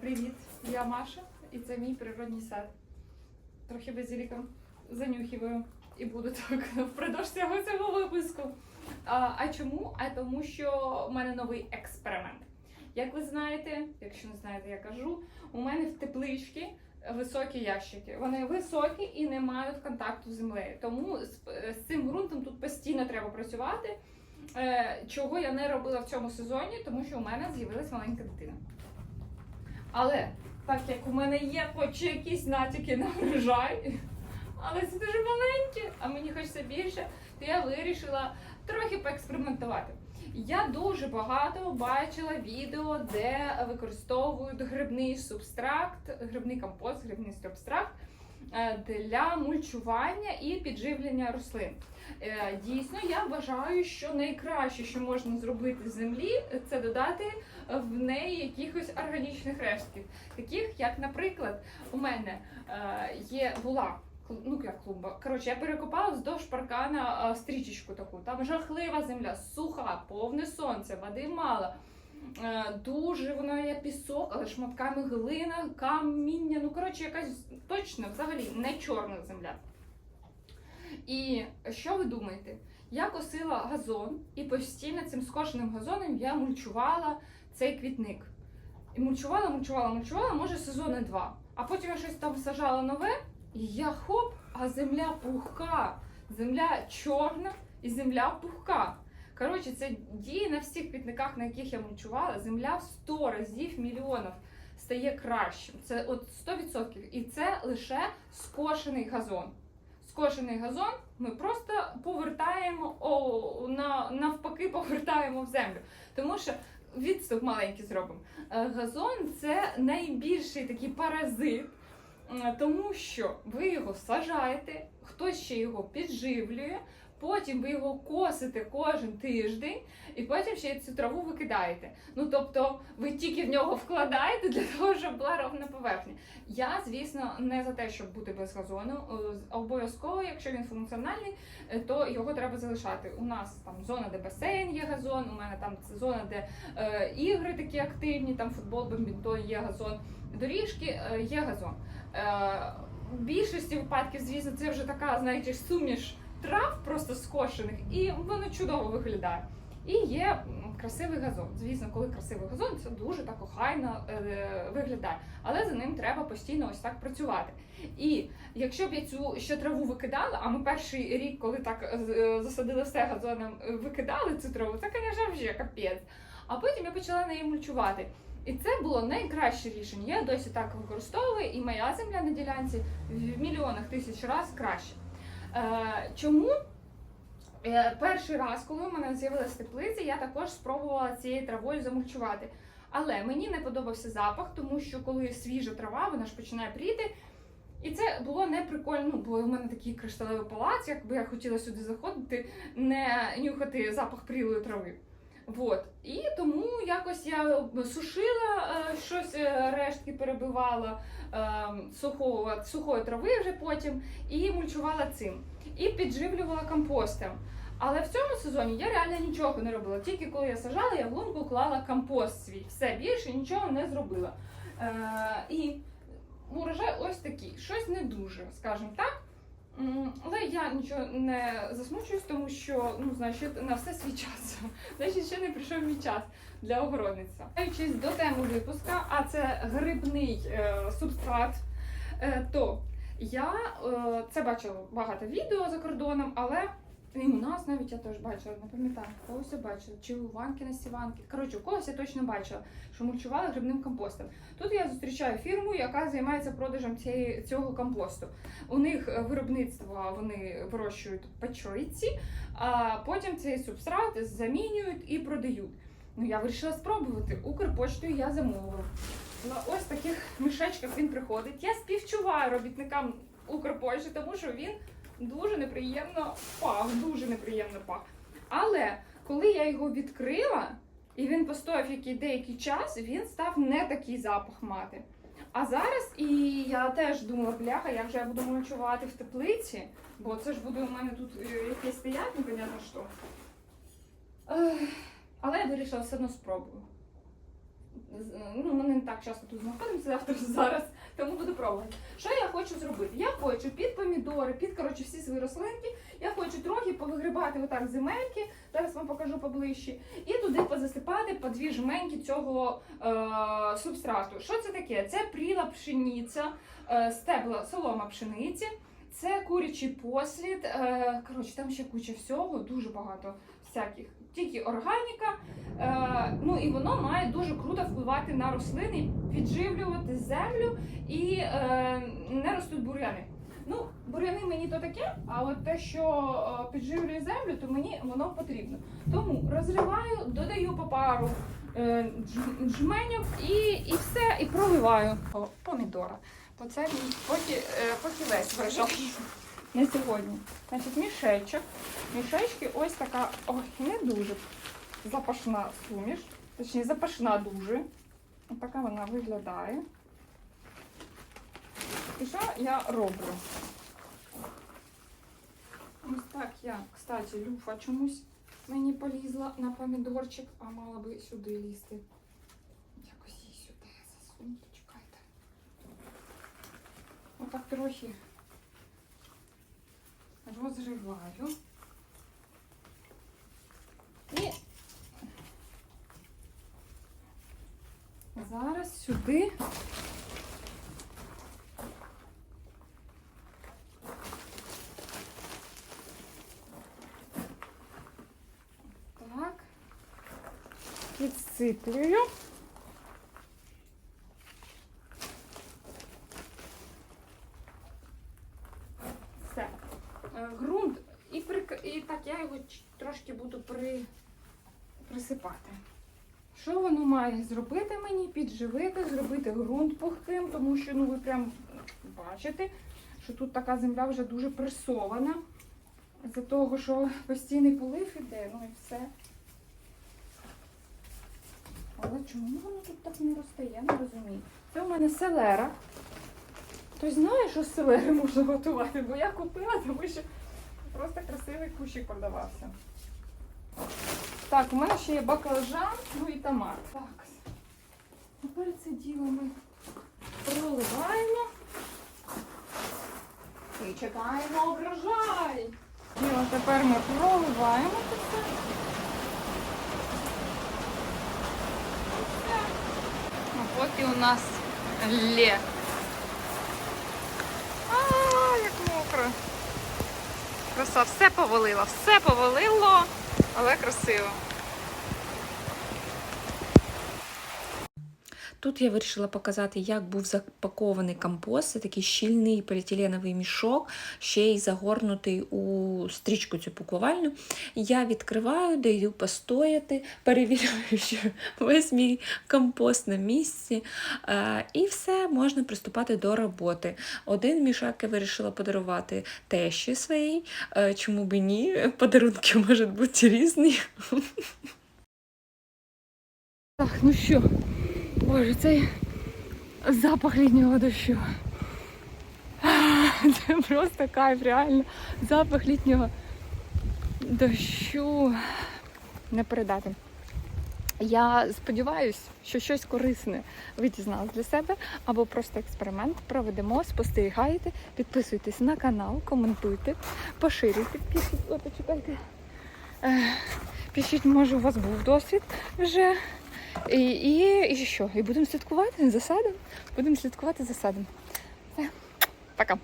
Привіт, я Маша, і це мій природній сад. Трохи базиліком занюхиваю і буду так впродовж цього цього випуску. А, а чому? А тому, що у мене новий експеримент. Як ви знаєте, якщо не знаєте, я кажу, у мене в тепличці високі ящики. Вони високі і не мають контакту з землею. Тому з, з цим ґрунтом тут постійно треба працювати. Е, чого я не робила в цьому сезоні, тому що у мене з'явилась маленька дитина. Але так як у мене є хоч якісь натяки на врожай, але це дуже маленьке, а мені хочеться більше, то я вирішила трохи поекспериментувати. Я дуже багато бачила відео, де використовують грибний субстракт, грибний компост, грибний субстракт для мульчування і підживлення рослин. Е, Дійсно, я вважаю, що найкраще, що можна зробити з землі, це додати в неї якихось органічних рештків, таких як, наприклад, у мене е, є була. Ну, як клумба. Коротше, я перекопала вздовж паркана е, стрічечку таку. Там жахлива земля, суха, повне сонце, води мало. Е, Дуже воно є пісок, але шматками глина, каміння. Ну, коротше, якась точно взагалі не чорна земля. І що ви думаєте? Я косила газон і постійно цим скошеним газоном я мульчувала цей квітник. І мульчувала, мульчувала, мульчувала, може сезони два. А потім я щось там сажала нове, і я хоп, а земля пухка. Земля чорна і земля пухка. Коротше, це діє на всіх квітниках, на яких я мульчувала. Земля в 100 разів мільйонів стає кращим. Це от 100%. І це лише скошений газон. Скошений газон ми просто повертаємо о, на, навпаки, повертаємо в землю. Тому що відступ маленький зробимо. Е, Газон це найбільший такий паразит, тому що ви його сажаєте, хтось ще його підживлює, потім ви його косите кожен тиждень, і потім ще цю траву викидаєте. Ну тобто ви тільки в нього вкладаєте для того, щоб була ровна поверхня. Я, звісно, не за те, щоб бути без газону. Е, Обов'язково, якщо він функціональний, е, то його треба залишати. У нас там зона, де басейн є газон, у мене там зона, де е, ігри такі активні, там футбол, бадмінтон є газон, доріжки е, є газон. Е, в більшості випадків, звісно, це вже така, знаєте, суміш трав просто скошених, і воно чудово виглядає. І є красивий газон. Звісно, коли красивий газон, це дуже так охайно е, виглядає. Але за ним треба постійно ось так працювати. І якщо б я цю ще траву викидала, а ми перший рік, коли так е, засадили все газоном, е, викидали цю траву, це, звісно, вже капець. А потім я почала неї мульчувати. І це було найкраще рішення. Я досі так використовую, і моя земля на ділянці в мільйонах тисяч разів краще. Е, чому? Е, перший раз, коли в мене з'явилася теплиця, я також спробувала цією травою замульчувати. Але мені не подобався запах, тому що коли свіжа трава, вона ж починає пріти. І це було не прикольно, ну, бо в мене такий кришталевий палац, якби я хотіла сюди заходити, не нюхати запах прілої трави. Вот. І тому якось я сушила е, щось, е, рештки перебивала е, сухого, сухої трави вже потім і мульчувала цим. І підживлювала компостом. Але в цьому сезоні я реально нічого не робила. Тільки коли я сажала, я в лунку клала компост свій. Все більше нічого не зробила. І урожай ось такий. Щось не дуже, скажімо так. Але я нічого не засмучуюсь, тому що ну, значить, на все свій час. Значить, ще не прийшов мій час для огородниця. Вертаючись до теми випуска, а це грибний е, субстрат, е, то я е, це бачила багато відео за кордоном, але і у нас навіть я теж бачила, не пам'ятаю, когось я бачила, чи у Ванки на Сіванки. Коротше, у когось я точно бачила, що мульчували грибним компостом. Тут я зустрічаю фірму, яка займається продажем цієї, цього компосту. У них е, виробництво вони вирощують печориці, а потім цей субстрат замінюють і продають. Ну я вирішила спробувати. Укрпоштою я замовила. На ось таких мішечках він приходить. Я співчуваю робітникам Укрпошти, тому що він дуже неприємно пах, дуже неприємно пах. Але коли я його відкрила, і він постояв який деякий час, він став не такий запах мати. А зараз і я теж думала, бляха, як же я буду ночувати в теплиці, бо це ж буде у мене тут е, якесь стоять, непонятно що. Але я вирішила все одно спробую. Ну, ми не так часто тут знаходимося завтра зараз, тому буду пробувати. Що я хочу зробити? Я хочу під помідори, під коротше, всі свої рослинки, я хочу трохи повигрібати отак земельки, зараз вам покажу поближче, і туди позасипати по дві жменьки цього е, субстрату. Що це таке? Це пріла пшениця, е, стебла солома пшениці. Це курячий послід. Е, коротше, там ще куча всього, дуже багато всяких. Тільки органіка. Е, ну і воно має дуже круто впливати на рослини, підживлювати землю і е, не ростуть бур'яни. Ну, бур'яни мені то таке, а от те, що підживлює землю, то мені воно потрібно. Тому розриваю, додаю по пару е, дж- жменьок і, і все, і проливаю помідора. Бо це мій поки, е, похилець врожай на сьогодні. Значить, мішечок. Мішечки ось така, ой, не дуже запашна суміш. Точніше, запашна дуже. Ось така вона виглядає. І що я роблю? Ось так я, кстати, люфа чомусь мені полізла на помідорчик, а мала би сюди лізти. Якось її сюди засуну, почекайте. Отак трохи розриваю. І зараз сюди так підсиплюю. Все. Е, Ґрунт і, прик... і так я його трошки буду при... присипати. Що воно має зробити мені? Підживити, зробити ґрунт пухким, тому що ну ви прям бачите, що тут така земля вже дуже пресована. З-за того, що постійний полив іде, ну і все. Але чому воно тут так не росте? Я не розумію. Це у мене селера. Хтось знає, що з селери можна готувати, бо я купила, тому що просто красивий кущик продавався. Так, у мене ще є баклажан, ну і томат. Так, тепер це діло ми проливаємо. І чекаємо врожай. І от тепер ми проливаємо це все. А поки у нас лє. А, як мокро. Краса, все повалило, все повалило, але красиво. Тут я вирішила показати, як був запакований компост. Це такий щільний поліетиленовий мішок, ще й загорнутий у стрічку цю пакувальну. Я відкриваю, даю постояти, перевіряю, що весь мій компост на місці. Е, І все, можна приступати до роботи. Один мішок я вирішила подарувати тещі своїй. Е, Чому б і ні? Подарунки можуть бути різні. Так, ну що, боже, цей запах літнього дощу. Це просто кайф, реально. Запах літнього дощу не передати. Я сподіваюся, що щось корисне ви дізналися для себе, або просто експеримент проведемо, спостерігайте, підписуйтесь на канал, коментуйте, поширюйте, пишіть, о, почекайте. Е, Пишіть, може, у вас був досвід вже. І, і, і що? І будемо слідкувати за садом. Будемо слідкувати за садом. Пока.